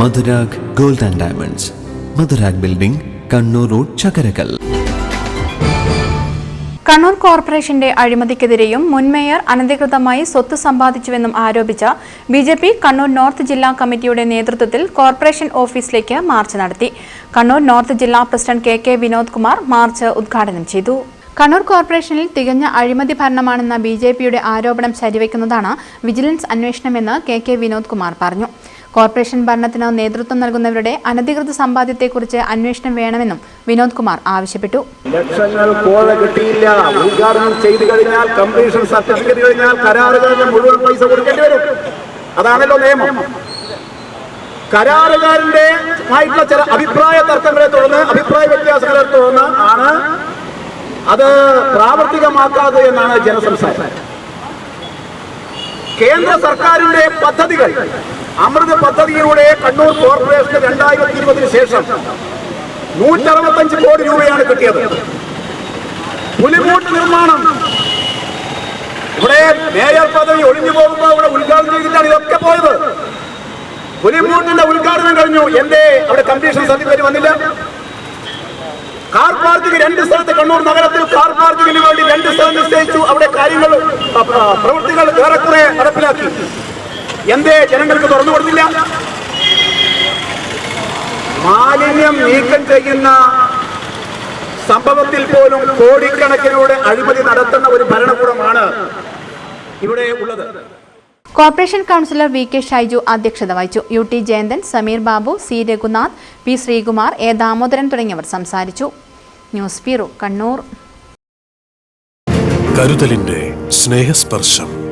Madhurag gold and diamonds. Madhurag building Kannur road Chakarakal. Kannur കോർപ്പറേഷന്റെ അഴിമതിക്കെതിരെയും മുൻ mayor അനധികൃതമായി സ്വത്ത് സമ്പാദിച്ചുവെന്നും ആരോപിച്ച B J P Kannur north ജില്ലാ കമ്മിറ്റിയുടെ നേതൃത്വത്തിൽ കോർപ്പറേഷൻ ഓഫീസിലേക്ക് മാർച്ച് നടത്തി. കണ്ണൂർ നോർത്ത് ജില്ലാ president K K Vinod Kumar march ഉദ്ഘാടനം ചെയ്തു. കണ്ണൂർ കോർപ്പറേഷനിൽ തികഞ്ഞ അഴിമതി ഭരണമാണെന്ന ബി ജെ പിയുടെ ആരോപണം ശരിവെക്കുന്നതാണ് വിജിലൻസ് അന്വേഷണമെന്ന് കെ കെ വിനോദ് കുമാർ പറഞ്ഞു. കോർപ്പറേഷൻ ഭരണത്തിന് നേതൃത്വം നൽകുന്നവരുടെ അനധികൃത സമ്പാദ്യത്തെക്കുറിച്ച് അന്വേഷണം വേണമെന്നും വിനോദ് കുമാർ ആവശ്യപ്പെട്ടു. ലക്ഷങ്ങൾ കോഴ കിട്ടിയില്ല. ഉദ്ഘാടനം ചെയ്തു കഴിഞ്ഞാൽ കംപ്ലീഷൻ സർട്ടിഫിക്കറ്റ് കഴിഞ്ഞാൽ കരാറുകാരന് മുഴുവൻ പൈസ കൊടുക്കേണ്ടി വരും. അതാണല്ലോ നിയമം. കരാറുകാരന്റെ ആയിട്ടുള്ള ചില അഭിപ്രായ തർക്കങ്ങളെ തുടർന്ന് അഭിപ്രായ വ്യത്യാസങ്ങളെ തുടർന്ന് ആണ് അത് പ്രാവർത്തികമാക്കാതെ എന്നാണ് ജനസംസാരം. കേന്ദ്ര സർക്കാരിന്റെ പദ്ധതികൾ അമൃത് പദ്ധതിയിലൂടെ കണ്ണൂർ കോർപ്പറേഷന് രണ്ടായിരത്തി ഇരുപതിന് ശേഷം നൂറ്ററുപത്തഞ്ച് കോടി രൂപയാണ് കിട്ടിയത്. പുലിമൂട്ട് നിർമ്മാണം. ഇവിടെ മേയർ പദവി ഒഴിഞ്ഞു പോകുമ്പോൾ ഇവിടെ ഉദ്ഘാടനം ചെയ്തിട്ടാണ് ഇതൊക്കെ പോയത്. പുലിമൂട്ടിന്റെ ഉദ്ഘാടനം കഴിഞ്ഞു. എന്റെ അവിടെ കമ്മീഷൻ സർട്ടിഫിക്കറ്റ് വന്നില്ല. കാർ പാർക്കിംഗ് രണ്ട് സ്ഥലത്ത് കണ്ണൂർ നഗരത്തിൽ കാർ പാർക്കിങ്ങിന് വേണ്ടി രണ്ട് സ്ഥലം നിശ്ചയിച്ചു. അവിടെ കാര്യങ്ങൾ പ്രവൃത്തികൾ ഏറെക്കുറെ നടപ്പിലാക്കി. എന്തേ ജനങ്ങൾക്ക് തുറന്നു കൊടുത്തില്ല? മാലിന്യം നീക്കം ചെയ്യുന്ന സംഭവത്തിൽ പോലും കോടിക്കണക്കിലൂടെ അഴിമതി നടത്തുന്ന ഒരു ഭരണകൂടമാണ് ഇവിടെ ഉള്ളത്. Corporation councillor V K Shaiju അധ്യക്ഷത വഹിച്ചു. U T Jayanthan Sameer Babu C Raghunath P Sreekumar A Damodaran തുടങ്ങിയവർ സംസാരിച്ചു. News bureau Kannur. കരുതലിന്റെ സ്നേഹസ്പർശം.